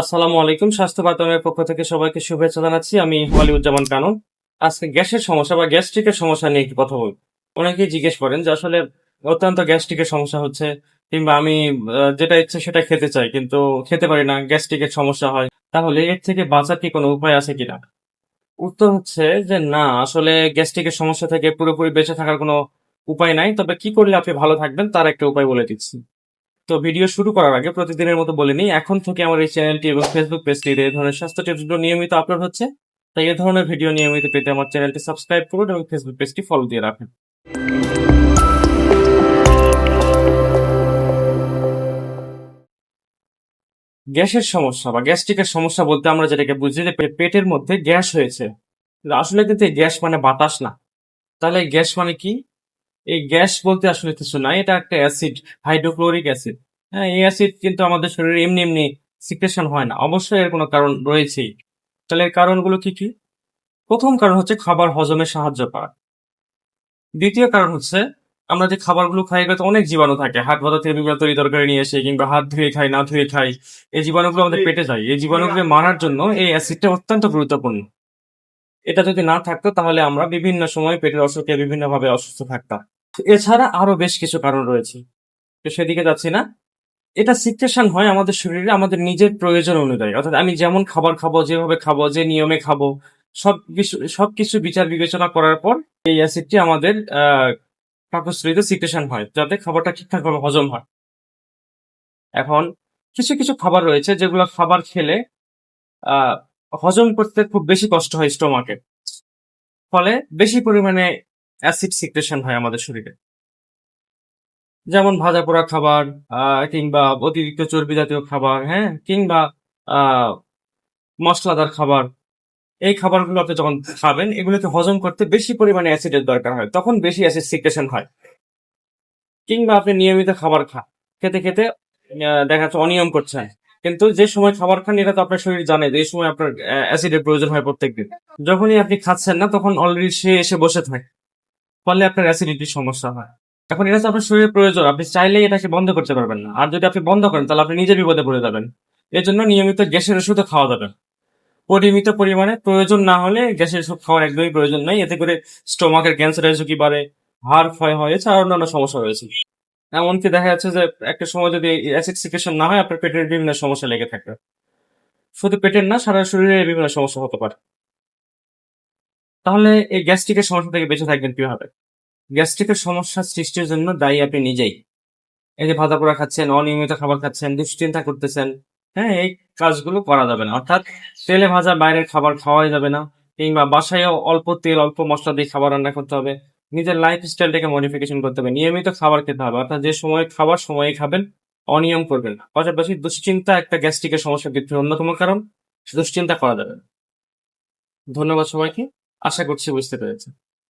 আসসালামু আলাইকুম, স্বাস্থ্য বাতায়নের পক্ষ থেকে সবাইকে শুভেচ্ছা জানাচ্ছি। আমি ওয়ালিউজ্জামান কানন। আজকে গ্যাসের সমস্যা বা গ্যাস্ট্রিকের সমস্যা নিয়ে একটু কথা বলব? অনেকেই জিজ্ঞেস করেন যে আসলে অত্যন্ত গ্যাস্ট্রিকের সমস্যা হচ্ছে, কিংবা আমি যেটা ইচ্ছে সেটা খেতে চাই, কিন্তু খেতে পারি না, গ্যাস্ট্রিকের সমস্যা হয়। তাহলে এর থেকে বাঁচার কি কোনো উপায় আছে কিনা? উত্তর হচ্ছে যে না, আসলে গ্যাস্ট্রিকের সমস্যা থেকে পুরোপুরি বেঁচে থাকার কোনো উপায় নাই। তবে কি করলে আপনি ভালো থাকবেন, তার একটা উপায় বলে দিচ্ছি। তো ভিডিও শুরু করার আগে প্রতিদিনের মতো বলে নিই, এখন থেকে আমার এই চ্যানেলটি এবং ফেসবুক পেজটিতে এই ধরনের স্বাস্থ্য টিপসগুলো নিয়মিত আপলোড হচ্ছে। তাই এই ধরনের ভিডিও নিয়মিত পেতে আমার চ্যানেলটি সাবস্ক্রাইব করুন এবং ফেসবুক পেজটি ফলো দিয়ে রাখুন। গ্যাসের সমস্যা বা গ্যাস্ট্রিকের সমস্যা বলতে আমরা যেটাকে বুঝি যে পেটের মধ্যে গ্যাস হয়েছে। আসলে কিন্তু গ্যাস মানে বাতাস না। তাহলে গ্যাস মানে কি? এই গ্যাস বলতে আসলে কিছু না, এটা একটা অ্যাসিড, হাইড্রোক্লোরিক অ্যাসিড। হ্যাঁ এই অ্যাসিড কিন্তু আমাদের শরীরে এমনি এমনি সিক্রেশন হয় না, অবশ্যই এর কোনো কারণ রয়েছেই। তাহলে এর কারণগুলো কি কি? প্রথম কারণ হচ্ছে খাবার হজমে সাহায্য করা। দ্বিতীয় কারণ হচ্ছে, আমরা যে খাবারগুলো খাই, এগুলোতে অনেক জীবাণু থাকে। হাত ভাতা থেকে বিভিন্ন তরি তরকারি নিয়ে এসে কিংবা হাত ধুয়ে খাই, না ধুয়ে খাই, এই জীবাণুগুলো আমাদের পেটে যায়। এই জীবাণুগুলো মারার জন্য এই অ্যাসিডটা অত্যন্ত গুরুত্বপূর্ণ। এটা যদি না থাকতো, তাহলে আমরা বিভিন্ন সময় পেটের অসুখে বিভিন্নভাবে অসুস্থ থাকতাম। এছাড়া আরও বেশ কিছু কারণ রয়েছে। তো সেদিকে যাচ্ছি না। এটা সিক্রেশন হয় আমাদের শরীরে, আমাদের নিজের প্রয়োজন অনুযায়ী। অর্থাৎ আমি যেমন খাবার খাব, যেভাবে খাব, যে নিয়মে খাব, সব কিছু সবকিছু বিচার বিবেচনা করার পর এই অ্যাসিডটি আমাদের পাকস্থলীতে সিক্রেশন হয়, যাতে খাবারটা ঠিকঠাকভাবে হজম হয়। এখন কিছু কিছু খাবার রয়েছে যেগুলো খাবার খেলে হজম করতে খুব বেশি কষ্ট হয় স্টোমাকে। ফলে বেশি পরিমাণে অ্যাসিড সিক্রেশন হয় আমাদের শরীরে। যেমন ভাজা পোড়া খাবার কিংবা অতিরিক্ত চর্বি জাতীয় খাবার হ্যাঁ কিংবা মশলাদার খাবার। এই খাবারগুলো আপনি যখন খাবেন এগুলোকে হজম করতে বেশি পরিমাণে অ্যাসিডের দরকার হয়, তখন বেশি অ্যাসিড সিক্রেশন হয়। কিংবা আপনি নিয়মিত খাবার খান খেতে খেতে দেখা যাচ্ছে অনিয়ম করছেন কিন্তু যে সময় খাবার খান, এটা তো আপনার শরীর জানে যে এই সময় আপনার অ্যাসিডের প্রয়োজন হয় প্রত্যেকদিন। যখনই আপনি খাচ্ছেন না, তখন অলরেডি সে এসে বসে থাকে। ফলে আপনার অ্যাসিডিটির সমস্যা হয়। এখন এটা আপনার শরীরের প্রয়োজন, আপনি চাইলেই এটাকে বন্ধ করতে পারবেন না। আর যদি আপনি বন্ধ করেন, তাহলে আপনি নিজে বিপদে পড়ে যাবেন। এর জন্য নিয়মিত গ্যাসের ওষুধও খাওয়া যাবে। পরিমিত পরিমাণে প্রয়োজন না হলে গ্যাসের ওষুধ খাওয়ার একদমই প্রয়োজন নাই। এতে করে স্টোমাকের ক্যান্সারের ঝুঁকি বাড়ে, হাড় ক্ষয় হয় এছাড়া অন্যান্য সমস্যা রয়েছে। এমনকি দেখা যাচ্ছে যে একটা সময় যদি অ্যাসিড সিকেশন না হয়, আপনার পেটের বিভিন্ন সমস্যা লেগে থাকবে শুধু পেটের না, সারা শরীরে বিভিন্ন সমস্যা হতে পারে। তাহলে এই গ্যাস্ট্রিকের সমস্যা থেকে বেঁচে থাকবেন কীভাবে? গ্যাস্ট্রিকের সমস্যা সৃষ্টির জন্য দায়ী আপনি নিজেই। এই যে ভাজা পোড়া খাচ্ছেন, অনিয়মিত খাবার খাচ্ছেন, দুশ্চিন্তা করতেছেন হ্যাঁ এই কাজগুলো করা যাবে না। অর্থাৎ তেলে ভাজা বাইরের খাবার খাওয়াই যাবে না, কিংবা বাসায়ও অল্প তেল, অল্প মশলা দিয়ে খাবার রান্না করতে হবে। নিজের লাইফ স্টাইলটাকে মডিফিকেশন করতে হবে। নিয়মিত খাবার খেতে হবে। অর্থাৎ যে সময় খাবার, সময়ে খাবেন, অনিয়ম করবেন না। পাশাপাশি দুশ্চিন্তা একটা গ্যাস্ট্রিকের সমস্যা বৃদ্ধির অন্যতম কারণ, দুশ্চিন্তা করা যাবে। ধন্যবাদ সবাইকে। আশা করছি বুঝতে পেরেছেন।